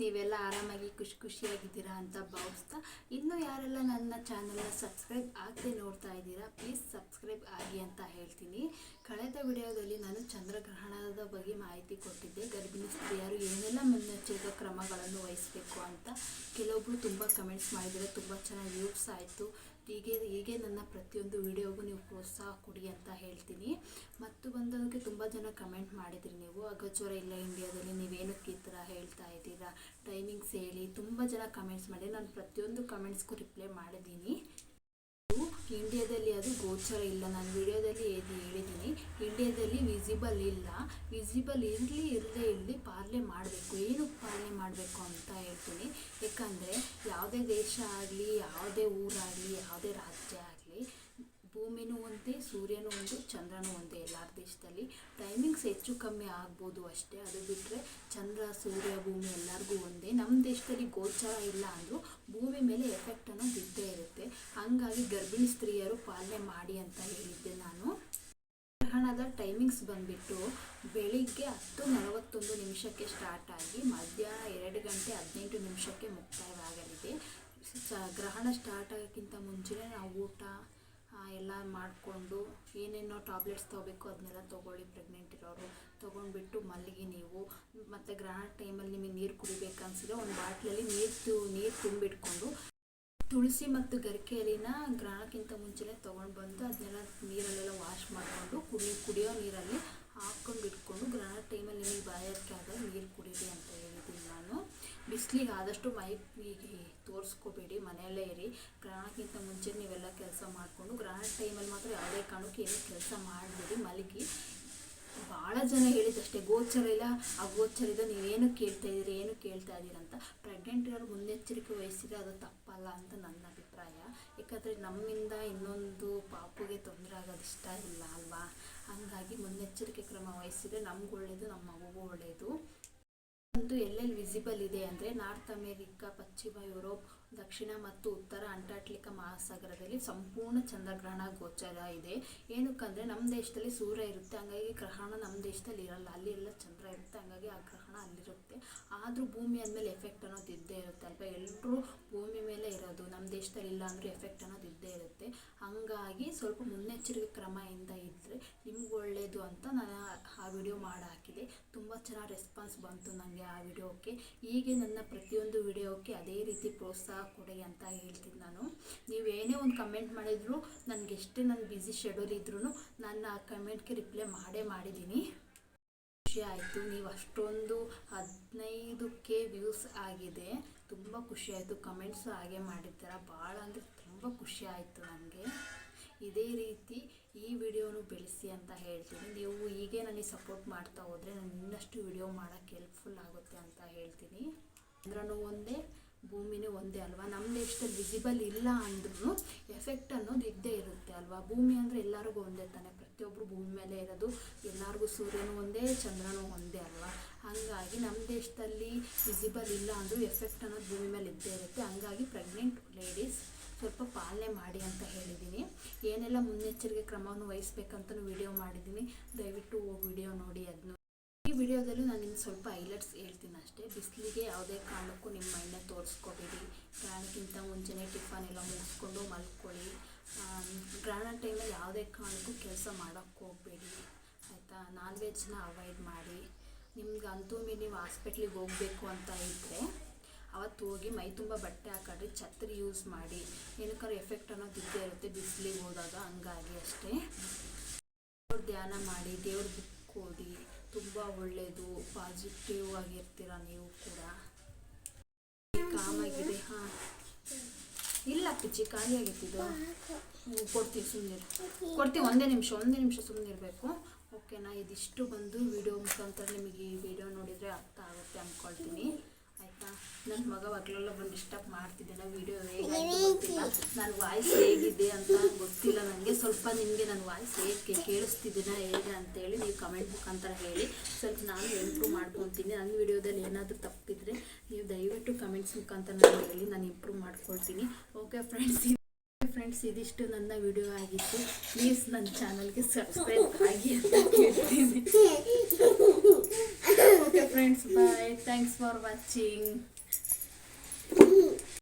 ನೀವೆಲ್ಲ ಆರಾಮಾಗಿ ಖುಷಿ ಖುಷಿಯಾಗಿದ್ದೀರಾ ಅಂತ ಭಾವಿಸ್ತಾ. ಇನ್ನೂ ಯಾರೆಲ್ಲ ನನ್ನ ಚಾನಲ್ನ ಸಬ್ಸ್ಕ್ರೈಬ್ ಆಗದೆ ನೋಡ್ತಾ ಇದ್ದೀರಾ ಪ್ಲೀಸ್ ಸಬ್ಸ್ಕ್ರೈಬ್ ಆಗಿ ಅಂತ ಹೇಳ್ತೀನಿ. ಕಳೆದ ವಿಡಿಯೋದಲ್ಲಿ ನಾನು ಚಂದ್ರಗ್ರಹಣದ ಬಗ್ಗೆ ಮಾಹಿತಿ ಕೊಟ್ಟಿದ್ದೆ. ಗರ್ಭಿಣಿ ಸ್ತ್ರೀಯರು ಏನೆಲ್ಲ ಮುನ್ನೆಚ್ಚರಿಕೆ ಕ್ರಮಗಳನ್ನು ವಹಿಸಬೇಕು ಅಂತ ಕೆಲವೊಬ್ಬರು ತುಂಬ ಕಮೆಂಟ್ಸ್ ಮಾಡಿದರೆ ತುಂಬ ಚೆನ್ನಾಗಿ ವ್ಯೂಸ್ ಆಯಿತು. ಹೀಗೆ ಹೀಗೆ ನನ್ನ ಪ್ರತಿಯೊಂದು ವಿಡಿಯೋಗೂ ನೀವು ಪ್ರೋತ್ಸಾಹ ಕೊಡಿ ಅಂತ ಹೇಳ್ತೀನಿ. ಮತ್ತು ಬಂದವರಿಗೆ ತುಂಬ ಜನ ಕಮೆಂಟ್ ಮಾಡಿದ್ರಿ ನೀವು. ಅಗಜ್ವರ ಇಲ್ಲ ಇಂಡಿಯಾದಲ್ಲಿ ನೀವೇನಕ್ಕೆ ಈ ಥರ ಹೇಳ್ತಾ ಇದ್ದೀರಾ? ಟೈಮಿಂಗ್ಸ್ ಹೇಳಿ. ತುಂಬ ಜನ ಕಮೆಂಟ್ಸ್ ಮಾಡಿ. ನಾನು ಪ್ರತಿಯೊಂದು ಕಮೆಂಟ್ಸ್ಗೂ ರಿಪ್ಲೈ ಮಾಡಿದ್ದೀನಿ. ಇಂಡಿಯಾದಲ್ಲಿ ಅದು ಗೋಚರ ಇಲ್ಲ. ನಾನು ವಿಡಿಯೋದಲ್ಲಿ ಏನು ಹೇಳಿದ್ದೀನಿ ಇಂಡಿಯಾದಲ್ಲಿ ವಿಸಿಬಲ್ ಇಲ್ಲ. ವಿಸಿಬಲ್ ಇರಲಿ, ಇರದೇ ಇರಲಿ ಪಾಲನೆ ಮಾಡಬೇಕು. ಏನಕ್ಕೆ ಪಾಲನೆ ಮಾಡಬೇಕು ಅಂತ ಹೇಳ್ತೀನಿ. ಯಾಕಂದರೆ, ಯಾವುದೇ ದೇಶ ಆಗಲಿ, ಯಾವುದೇ ಊರಾಗಲಿ, ಯಾವುದೇ ರಾಜ್ಯ ಆಗಲಿ ಭೂಮಿನೂ ಒಂದೇ, ಸೂರ್ಯನೂ ಒಂದು, ಚಂದ್ರನೂ ಒಂದೇ. ಎಲ್ಲರ ದೇಶದಲ್ಲಿ ಟೈಮಿಂಗ್ಸ್ ಹೆಚ್ಚು ಕಮ್ಮಿ ಆಗ್ಬೋದು ಅಷ್ಟೇ. ಅದು ಬಿಟ್ಟರೆ ಚಂದ್ರ, ಸೂರ್ಯ, ಭೂಮಿ ಎಲ್ಲರಿಗೂ ಒಂದೇ. ನಮ್ಮ ದೇಶದಲ್ಲಿ ಗೋಚರ ಇಲ್ಲ ಅಂದರೂ ಭೂಮಿ ಮೇಲೆ ಎಫೆಕ್ಟ್ ಅನ್ನೋ ಬಿದ್ದೇ ಇರುತ್ತೆ. ಹಾಗಾಗಿ ಗರ್ಭಿಣಿ ಸ್ತ್ರೀಯರು ಪಾಲನೆ ಮಾಡಿ ಅಂತ ಹೇಳಿದ್ದೆ ನಾನು. ಗ್ರಹಣದ ಟೈಮಿಂಗ್ಸ್ ಬಂದುಬಿಟ್ಟು ಬೆಳಿಗ್ಗೆ ಹತ್ತು ನಲವತ್ತೊಂದು ನಿಮಿಷಕ್ಕೆ ಸ್ಟಾರ್ಟ್ ಆಗಿ ಮಧ್ಯಾಹ್ನ ಎರಡು ಗಂಟೆ ಹದಿನೆಂಟು ನಿಮಿಷಕ್ಕೆ ಮುಕ್ತಾಯವಾಗಲಿದೆ. ಗ್ರಹಣ ಸ್ಟಾರ್ಟ್ ಆಗೋಕ್ಕಿಂತ ಮುಂಚೆನೇ ನಾವು ಊಟ ಎಲ್ಲ ಮಾಡಿಕೊಂಡು ಏನೇನೋ ಟ್ಯಾಬ್ಲೆಟ್ಸ್ ತೊಗೋಬೇಕು ಅದನ್ನೆಲ್ಲ ತೊಗೊಳ್ಳಿ ಪ್ರೆಗ್ನೆಂಟ್ ಇರೋರು. ತೊಗೊಂಡ್ಬಿಟ್ಟು ಮಲ್ಲಿಗೆ ನೀವು, ಮತ್ತು ಗ್ರಹಣ ಟೈಮಲ್ಲಿ ನಿಮಗೆ ನೀರು ಕುಡಿಬೇಕು ಅನ್ಸಿದ್ರೆ ಒಂದು ಬಾಟ್ಲಲ್ಲಿ ನೀರು ನೀರು ತುಂಬಿಟ್ಕೊಂಡು ತುಳಸಿ ಮತ್ತು ಗರಿಕೆ ಎಲೆನ ಗ್ರಹಣಕ್ಕಿಂತ ಮುಂಚೆನೇ ತೊಗೊಂಡು ಬಂದು ಅದನ್ನೆಲ್ಲ ನೀರಲ್ಲೆಲ್ಲ ವಾಶ್ ಮಾಡಿಕೊಂಡು ಕುಡಿ, ಕುಡಿಯೋ ನೀರಲ್ಲಿ ಹಾಕ್ಕೊಂಡು ಇಟ್ಕೊಂಡು ಗ್ರಹಣ ಟೈಮಲ್ಲಿ ನಿಮಗೆ ಬಾಯಾರಿಕೆ ಆದಾಗ ನೀರು ಕುಡೀರಿ ಅಂತ ಹೇಳಿದ್ದೀನಿ ನಾನು ಬಿಸಿಲಿಗೆ ಆದಷ್ಟು ಮೈಗೆ ತೋರಿಸ್ಕೋಬೇಡಿ, ಮನೆಯಲ್ಲೇ ಇರಿ. ಗ್ರಹಣಕ್ಕಿಂತ ಮುಂಚೆ ನೀವೆಲ್ಲ ಕೆಲಸ ಮಾಡಿಕೊಂಡು ಗ್ರಹಣ ಟೈಮಲ್ಲಿ ಮಾತ್ರ ಯಾವುದೇ ಕಾರಣಕ್ಕೂ ಏನು ಕೆಲಸ ಮಾಡಬೇಡಿ. ಮಲಗಿ. ಭಾಳ ಜನ ಹೇಳಿದಷ್ಟೇ, ಗೋಚರ ಇಲ್ಲ ಆ ಗೋಚರ ಇದೆ ನೀವೇನು ಕೇಳ್ತಾ ಇದ್ದೀರಿ, ಏನು ಕೇಳ್ತಾ ಇದ್ದೀರ ಅಂತ. ಪ್ರೆಗ್ನೆಂಟ್ ಇರೋರು ಮುನ್ನೆಚ್ಚರಿಕೆ ವಹಿಸಿದ್ರೆ ಅದು ತಪ್ಪಲ್ಲ ಅಂತ ನನ್ನ ಅಭಿಪ್ರಾಯ. ಯಾಕಂದರೆ ನಮ್ಮಿಂದ ಇನ್ನೊಂದು ಪಾಪುಗೆ ತೊಂದರೆ ಆಗೋದು ಇಷ್ಟ ಇಲ್ಲ ಅಲ್ವಾ? ಹಾಗಾಗಿ ಮುನ್ನೆಚ್ಚರಿಕೆ ಕ್ರಮ ವಹಿಸಿದರೆ ನಮ್ಗೆ ಒಳ್ಳೆಯದು ನಮ್ಮ ಮಗುಗೂ ಒಳ್ಳೆಯದು ಒಂದು ಎಲ್ಲೆಲ್ಲಿ ವಿಸಿಬಲ್ ಇದೆ ಅಂದರೆ ನಾರ್ತ್ ಅಮೇರಿಕಾ ಪಶ್ಚಿಮ ಯುರೋಪ್ ದಕ್ಷಿಣ ಮತ್ತು ಉತ್ತರ ಅಂಟಾರ್ಟಿಕಾ ಮಹಾಸಾಗರದಲ್ಲಿ ಸಂಪೂರ್ಣ ಚಂದ್ರಗ್ರಹಣ ಗೋಚರ ಇದೆ. ಏನಕ್ಕಂದರೆ ನಮ್ಮ ದೇಶದಲ್ಲಿ ಸೂರ್ಯ ಇರುತ್ತೆ, ಹಂಗಾಗಿ ಗ್ರಹಣ ನಮ್ಮ ದೇಶದಲ್ಲಿ ಇರಲ್ಲ. ಅಲ್ಲಿ ಎಲ್ಲ ಚಂದ್ರ ಇರುತ್ತೆ, ಹಂಗಾಗಿ ಆ ಗ್ರಹಣ ಅಲ್ಲಿರುತ್ತೆ. ಆದರೂ ಭೂಮಿ ಅಂದಮೇಲೆ ಎಫೆಕ್ಟ್ ಅನ್ನೋದು ಇದ್ದೇ ಇರುತ್ತೆ ಅಲ್ವಾ? ಎಲ್ಲರೂ ಭೂಮಿ ಮೇಲೆ ಇರೋದು ನಮ್ಮ ದೇಶದಲ್ಲಿ ಇಲ್ಲ ಅಂದರೂ ಎಫೆಕ್ಟ್ ಅನ್ನೋದು ಇದ್ದೇ ಇರುತ್ತೆ. ಹಂಗಾಗಿ ಸ್ವಲ್ಪ ಮುನ್ನೆಚ್ಚರಿಕೆ ಕ್ರಮದಿಂದ ಇದ್ದರೆ ನಿಮ್ಗೆ ಒಳ್ಳೆಯದು ಅಂತ ನಾನು ಆ ವಿಡಿಯೋ ಮಾಡಿ ಹಾಕಿದೆ. ತುಂಬ ಚೆನ್ನಾಗಿ ರೆಸ್ಪಾನ್ಸ್ ಬಂತು ನನಗೆ ಆ ವಿಡಿಯೋಕ್ಕೆ ಹೀಗೆ ನನ್ನ ಪ್ರತಿಯೊಂದು ವಿಡಿಯೋಕ್ಕೆ ಅದೇ ರೀತಿ ಪ್ರೋತ್ಸಾಹ ಕೊಡಿ ಅಂತ ಹೇಳ್ತೀನಿ ನಾನು. ನೀವು ಏನೇ ಒಂದು ಕಮೆಂಟ್ ಮಾಡಿದ್ರು ನನಗೆ ಎಷ್ಟೇ ನನ್ನ ಬ್ಯುಸಿ ಶೆಡ್ಯೂಲ್ ಇದ್ರೂ ನಾನು ಆ ಕಮೆಂಟ್ಗೆ ರಿಪ್ಲೈ ಮಾಡೇ ಮಾಡಿದ್ದೀನಿ. ಖುಷಿ ಆಯಿತು. ನೀವು ಅಷ್ಟೊಂದು ಹದಿನೈದು ಕೆ ವ್ಯೂಸ್ ಆಗಿದೆ. ತುಂಬ ಖುಷಿ ಆಯಿತು. ಕಮೆಂಟ್ಸು ಹಾಗೆ ಮಾಡಿದ್ದೀರ ಭಾಳ ಅಂದರೆ ತುಂಬ ಖುಷಿ ಆಯಿತು ನನಗೆ. ಇದೇ ರೀತಿ ಈ ವಿಡಿಯೋನು ಬೆಳೆಸಿ ಅಂತ ಹೇಳ್ತೀನಿ. ನೀವು ಹೀಗೆ ನನಗೆ ಸಪೋರ್ಟ್ ಮಾಡ್ತಾ ಹೋದರೆ ನಾನು ಇನ್ನಷ್ಟು ವಿಡಿಯೋ ಮಾಡೋಕ್ಕೆ ಹೆಲ್ಪ್ಫುಲ್ ಆಗುತ್ತೆ ಅಂತ ಹೇಳ್ತೀನಿ. ಅಂದ್ರೂ ಒಂದೇ, ಭೂಮಿನೂ ಒಂದೇ ಅಲ್ವಾ? ನಮ್ಮ ದೇಶದಲ್ಲಿ ವಿಸಿಬಲ್ ಇಲ್ಲ ಅಂದ್ರೂ ಎಫೆಕ್ಟ್ ಅನ್ನೋದು ಇದ್ದೇ ಇರುತ್ತೆ ಅಲ್ವಾ? ಭೂಮಿ ಅಂದರೆ ಎಲ್ಲರಿಗೂ ಒಂದೇ ತಾನೆ. ಪ್ರತಿಯೊಬ್ಬರು ಭೂಮಿ ಮೇಲೆ ಇರೋದು, ಎಲ್ಲರಿಗೂ ಸೂರ್ಯನೂ ಒಂದೇ, ಚಂದ್ರನೂ ಒಂದೇ ಅಲ್ವಾ? ಹಾಗಾಗಿ ನಮ್ಮ ದೇಶದಲ್ಲಿ ವಿಸಿಬಲ್ ಇಲ್ಲ ಅಂದರೂ ಎಫೆಕ್ಟ್ ಅನ್ನೋದು ಭೂಮಿ ಮೇಲೆ ಇದ್ದೇ ಇರುತ್ತೆ. ಹಂಗಾಗಿ ಪ್ರೆಗ್ನೆಂಟ್ ಲೇಡೀಸ್ ಸ್ವಲ್ಪ ಪಾಲನೆ ಮಾಡಿ ಅಂತ ಹೇಳಿದ್ದೀನಿ. ಏನೆಲ್ಲ ಮುನ್ನೆಚ್ಚರಿಕೆ ಕ್ರಮವನ್ನು ವಹಿಸ್ಬೇಕಂತಲೂ ವಿಡಿಯೋ ಮಾಡಿದ್ದೀನಿ. ದಯವಿಟ್ಟು ವಿಡಿಯೋ ನೋಡಿ ಅದನ್ನು ಈ ವಿಡಿಯೋದಲ್ಲೂ ನಾನು ನಿಮ್ಗೆ ಸ್ವಲ್ಪ ಹೈಲೈಟ್ಸ್ ಹೇಳ್ತೀನಿ ಅಷ್ಟೇ. ಬಿಸಿಲಿಗೆ ಯಾವುದೇ ಕಾರಣಕ್ಕೂ ನಿಮ್ಮ ಮೈಂಡನ್ನ ತೋರಿಸ್ಕೋಬೇಡಿ. ಗ್ರಹಣಕ್ಕಿಂತ ಮುಂಚೆನೇ ಟಿಫನ್ ಎಲ್ಲ ಮುಗಿಸ್ಕೊಂಡು ಮಲ್ಕೊಳ್ಳಿ. ಗ್ರಹಣ ಟೈಮಲ್ಲಿ ಯಾವುದೇ ಕಾರಣಕ್ಕೂ ಕೆಲಸ ಮಾಡೋಕ್ಕೆ ಹೋಗಬೇಡಿ. ಆಯಿತಾ? ನಾನ್ ವೆಜ್ನ ಅವಾಯ್ಡ್ ಮಾಡಿ. ನಿಮ್ಗೆ ಅಂತೂ ನೀವು ಹಾಸ್ಪಿಟ್ಲಿಗೆ ಹೋಗಬೇಕು ಅಂತ ಇದ್ದರೆ ಅವತ್ತು ಹೋಗಿ ಮೈ ತುಂಬ ಬಟ್ಟೆ ಹಾಕೊಂಡ್ರೆ ಛತ್ರಿ ಯೂಸ್ ಮಾಡಿ ಏನಕ್ಕಾದ್ರೂ ಎಫೆಕ್ಟ್ ಅನ್ನೋದು ಇದ್ದೇ ಇರುತ್ತೆ ಬಿಸಿಲಿಗೆ ಹೋದಾಗ ಹಂಗಾಗಿ ಅಷ್ಟೇ. ದೇವ್ರ ಧ್ಯಾನ ಮಾಡಿ ದೇವ್ರ ಬುಕ್ ಓದಿ ತುಂಬ ಒಳ್ಳೆಯದು ಪಾಸಿಟಿವ್ ಆಗಿರ್ತೀರ ನೀವು ಕೂಡ. ಕಾಮಾಗಿದೆ ಹಾಂ. ಇಲ್ಲ ಪಿಚ್ಚಿ ಖಾಲಿ ಹ್ಞೂ, ಕೊಡ್ತೀವಿ ಸುಮ್ಮನೆ ಕೊಡ್ತೀವಿ ಒಂದೇ ನಿಮಿಷ ಒಂದೇ ನಿಮಿಷ ಸುಮ್ಮನೆ ಇರಬೇಕು ಓಕೆನಾ? ಇದಿಷ್ಟು ಬಂದು ವಿಡಿಯೋ ಮುಖಾಂತರ ನಿಮಗೆ ಈ ವಿಡಿಯೋ ನೋಡಿದರೆ ಅರ್ಥ ಆಗುತ್ತೆ ಅಂದ್ಕೊಳ್ತೀನಿ ಆಯಿತಾ? ನನ್ನ ಮಗ ಮಗಳೆಲ್ಲ ಬಂದು ಡಿಸ್ಟರ್ಬ್ ಮಾಡ್ತಿದ್ದೇನೆ. ವಿಡಿಯೋ ಹೇಗಿಲ್ಲ ಗೊತ್ತಿಲ್ಲ. ನನ್ನ ವಾಯ್ಸ್ ಹೇಗಿದೆ ಅಂತ ಗೊತ್ತಿಲ್ಲ. ನನಗೆ ಸ್ವಲ್ಪ ನಿಮಗೆ ನನ್ನ ವಾಯ್ಸ್ ಹೇಗೆ ಕೇಳಿಸ್ತಿದ್ದೀನ ಹೇಗೆ ಅಂತೇಳಿ ನೀವು ಕಮೆಂಟ್ ಮುಖಾಂತರ ಹೇಳಿ. ಸ್ವಲ್ಪ ನಾನು ಇಂಪ್ರೂವ್ ಮಾಡ್ಕೊತೀನಿ ನನ್ನ ವಿಡಿಯೋದಲ್ಲಿ ಏನಾದರೂ ತಪ್ಪಿದ್ರೆ ನೀವು ದಯವಿಟ್ಟು ಕಮೆಂಟ್ಸ್ ಮುಖಾಂತರ ನಾನು ಹೇಳಿ. ನಾನು ಇಂಪ್ರೂವ್ ಮಾಡ್ಕೊಳ್ತೀನಿ. ಓಕೆ ಫ್ರೆಂಡ್ಸ್ ಫ್ರೆಂಡ್ಸ್ ಇದಿಷ್ಟು ನನ್ನ ವಿಡಿಯೋ ಆಗಿತ್ತು. ಪ್ಲೀಸ್ ನನ್ನ ಚಾನಲ್ಗೆ ಸಬ್ಸ್ಕ್ರೈಬ್ ಆಗಿ ಅಂತ ಕೇಳ್ತೀನಿ okay friends bye thanks for watching